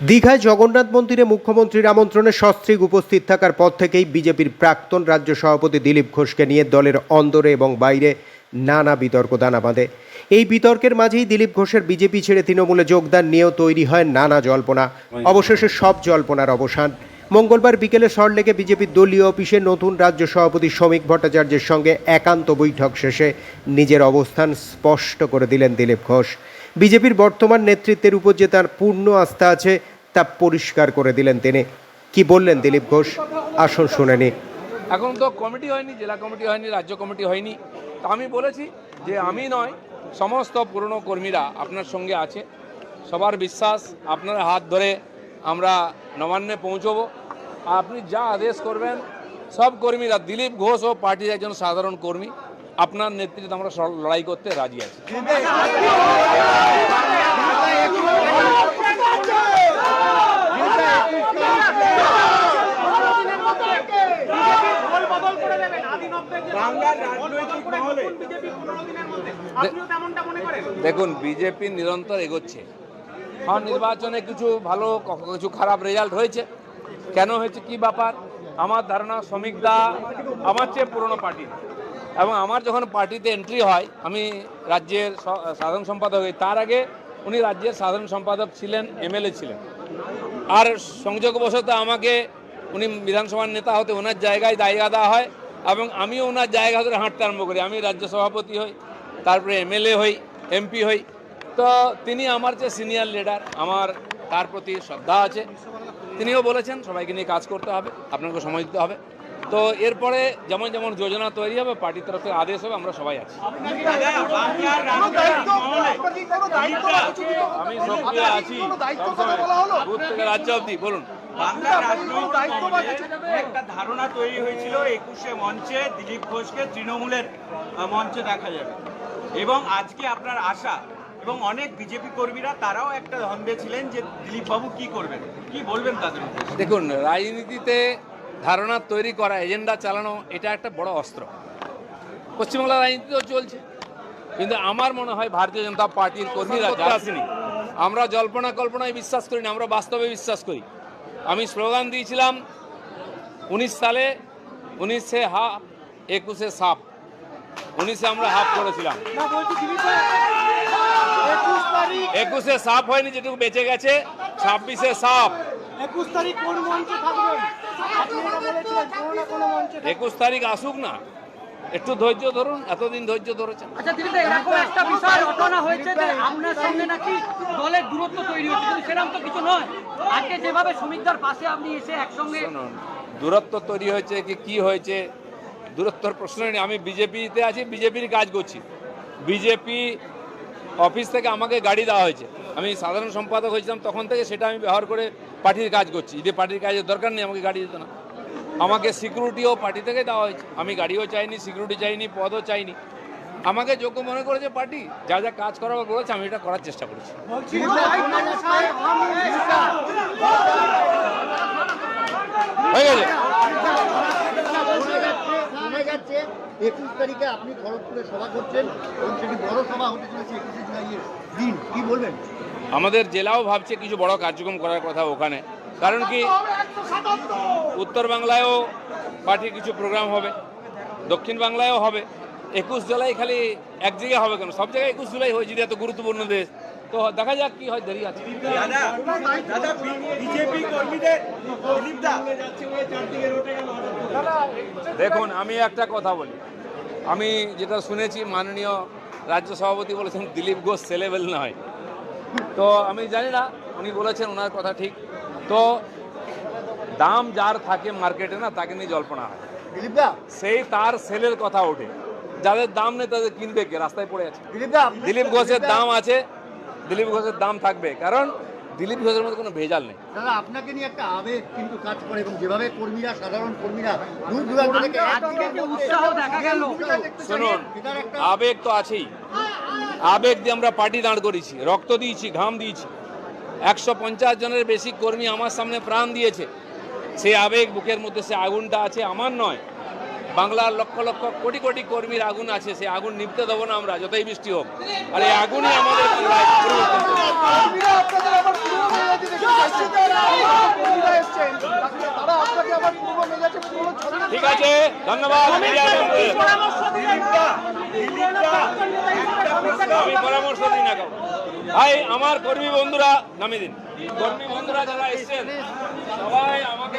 দীঘায় জগন্নাথ মন্দিরে মুখ্যমন্ত্রীর আমন্ত্রণে সস্ত্রীক উপস্থিত থাকার পর থেকেই বিজেপির প্রাক্তন রাজ্য সভাপতি দিলীপ ঘোষকে নিয়ে দলের অন্দরে এবং বাইরে নানা বিতর্ক দানা বাঁধে। এই বিতর্কের মাঝেই দিলীপ ঘোষের বিজেপি ছেড়ে তৃণমূলে যোগদান নিয়েও তৈরি হয় নানা জল্পনা। অবশেষে সব জল্পনার অবসান। মঙ্গলবার বিকেলে সল্টলেকে বিজেপির দলীয় অফিসে নতুন রাজ্য সভাপতি শ্রমিক ভট্টাচার্যের সঙ্গে একান্ত বৈঠক শেষে নিজের অবস্থান স্পষ্ট করে দিলেন দিলীপ ঘোষ। বিজেপির বর্তমান নেতৃত্বের উপর যে তার পূর্ণ আস্থা আছে, তা পরিষ্কার করে দিলেন তিনি। কি বললেন দিলীপ ঘোষ? আসুন শুনে নি এখন তো কমিটি হয়নি, জেলা কমিটি হয়নি, রাজ্য কমিটি হয়নি। তা আমি বলেছি যে আমি নয়, সমস্ত পুরনো কর্মীরা আপনার সঙ্গে আছে। সবার বিশ্বাস, আপনার হাত ধরে আমরা নবান্নে পৌঁছবো। আপনি যা আদেশ করবেন, সব কর্মীরা, দিলীপ ঘোষ ও পার্টির একজন সাধারণ কর্মী আপনার নেতৃত্বে আমরা লড়াই করতে রাজি আছি। দেখুন বিজেপি নিরন্তর এগোচ্ছে। হ্যাঁ নির্বাচনে কিছু ভালো, কিছু খারাপ রেজাল্ট হয়েছে। কেন হয়েছে কি ব্যাপার? আমার ধারণা শ্রমিক দা আমার চেয়ে পুরনো পার্টি। এবং আমার যখন পার্টিতে এন্ট্রি হয়, আমি রাজ্যের সাধারণ সম্পাদক হই, তার আগে উনি রাজ্যের সাধারণ সম্পাদক ছিলেন, এমএলএ ছিলেন। আর সংযোগবশত আমাকে উনি বিধানসভার নেতা হতে ওনার জায়গায় জায়গা দেওয়া হয় এবং আমিও ওনার জায়গা ধরে হাঁটতে আরম্ভ করি। আমি রাজ্য সভাপতি হই, তারপরে এমএলএ হই, এমপি হই। তো তিনি আমার যে সিনিয়র লিডার, আমার তার প্রতি শ্রদ্ধা আছে। তিনিও বলেছেন, সবাইকে নিয়ে কাজ করতে হবে, আপনাকে সময় দিতে হবে। তো এরপরে যেমন যেমন যোজনা তৈরি হবে পার্টির তরফ থেকে আদেশ হবে আমরা সবাই আছি। আমি সক্রিয় আছি। বুথ থেকে রাজ্য অবধি বলুন। বাংলার রাজনৈতিক একটা ধারণা তৈরি হয়েছিল একুশে মঞ্চে দিলীপ ঘোষকে তৃণমূলের মঞ্চে দেখা যাবে। এবং আজকে আপনার আশা এবং অনেক বিজেপি কর্মীরা তারাও একটা ধন্দে ছিলেন যে দিলীপ বাবু কি করবেন? কি বলবেন তাদের দেখুন রাজনীতিতে ধারণা তৈরি করা এজেন্ডা চালানো এটা একটা বড় অস্ত্র। পশ্চিমবাংলার রাজনীতিতেও চলছে। কিন্তু আমার মনে হয় ভারতীয় জনতা পার্টির কর্মীরা আসেনি। আমরা জল্পনা কল্পনায় বিশ্বাস করি না আমরা বাস্তবে বিশ্বাস করি। আমি স্লোগান দিয়েছিলাম উনিশ সালে উনিশে হাফ একুশে সাপ। উনিশে আমরা হাফ করেছিলাম। একুশে সাপ হয়নি যেটুকু বেঁচে গেছে ছাব্বিশে সাপ। একুশ তারিখ কোন মঞ্চে থাকবেন? একুশ তারিখ আসুক না একটু ধৈর্য ধরুন এতদিন ধৈর্য ধরেছেন। আচ্ছা দিদিদা এরকম একটা বিষয় ঘটনা হয়েছে যে আপনার সঙ্গে নাকি দলের দূরত্ব তৈরি হচ্ছে কিন্তু সেরকম তো কিছু নয়। আজকে যেভাবে শ্রমিকদার পাশে আপনি এসে একসঙ্গে দূরত্ব তৈরি হয়েছে কি কি হয়েছে? দূরত্বর প্রশ্ন নেই আমি বিজেপিতে আছি বিজেপির কাজ করছি। বিজেপি অফিস থেকে আমাকে গাড়ি দেওয়া হয়েছে। আমি সাধারণ সম্পাদক হয়েছিলাম তখন থেকে সেটা আমি ব্যবহার করে পার্টির কাজ করছি। যদি পার্টির কাজের দরকার নেই আমাকে গাড়ি দিত না। আমাকে সিকিউরিটিও পার্টি থেকে দেওয়া হয়েছে। আমি গাড়িও চাইনি সিকিউরিটি চাইনি পদও চাইনি। আমাকে যোগ্য মনে করেছে পার্টি যা যা কাজ করার বলেছে আমি এটা করার চেষ্টা করেছি। হয়ে গেছে? একুশ তারিখে আপনি খড়গপুরে সভা করছেন এবং সেটি বড় সভা হতে চলেছে একুশে জুলাইয়ের দিন। কি বলবেন? আমাদের জেলাও ভাবছে কিছু বড় কার্যক্রম করার কথা ওখানে। কারণ কি? উত্তর বাংলায়ও পার্টির কিছু প্রোগ্রাম হবে দক্ষিণ বাংলায়ও হবে। একুশ জুলাই খালি এক জায়গায় হবে কেন? সব জায়গায় একুশ জুলাই হয়েছে যদি এত গুরুত্বপূর্ণ দেশ। তো দেখা যাক কি হয় দেরি আছে। দেখুন আমি একটা কথা বলি। আমি যেটা শুনেছি মাননীয় রাজ্য সভাপতি বলেছেন দিলীপ ঘোষ ছেলেবেল নয়। তো আমি জানি না উনি বলেছেন ওনার কথা ঠিক। তো দাম যার থাকে মার্কেটে না তাকে নিয়ে জল্পনা হয়। সেই তার সেলের কথা ওঠে। যাদের দাম নেই তাদের কিনবে কে? রাস্তায় পড়ে আছে। দিলীপ দিলীপ ঘোষের দাম আছে দিলীপ ঘোষের দাম থাকবে। কারণ দিলীপ ঘোষের মধ্যে কোনো ভেজাল নেই। দাদা আপনাকে নিয়ে একটা আবেগ কিন্তু কাজ করে এবং যেভাবে কর্মীরা সাধারণ কর্মীরা দূর দূরান্ত থেকে উৎসাহ দেখা গেল। শুনুন একটা আবেগ তো আছেই। আবেগ দিয়ে আমরা পার্টি দাঁড় করেছি রক্ত দিয়েছি ঘাম দিয়েছি। একশো পঞ্চাশ জনের বেশি কর্মী আমার সামনে প্রাণ দিয়েছে। সে আবেগ বুকের মধ্যে সে আগুনটা আছে আমার নয়। বাংলার লক্ষ লক্ষ কোটি কোটি কর্মীর আগুন আছে সে আগুন নিভতে দেবো না আমরা যতই বৃষ্টি হোক। আর এই আগুনই আমাদের ঠিক আছে ধন্যবাদ আমি পরামর্শ দিই না কাউকে। ভাই, আমার কর্মী বন্ধুরা, নামিয়ে দিন কর্মী বন্ধুরা যারা এসছেন, সবাই আমাকে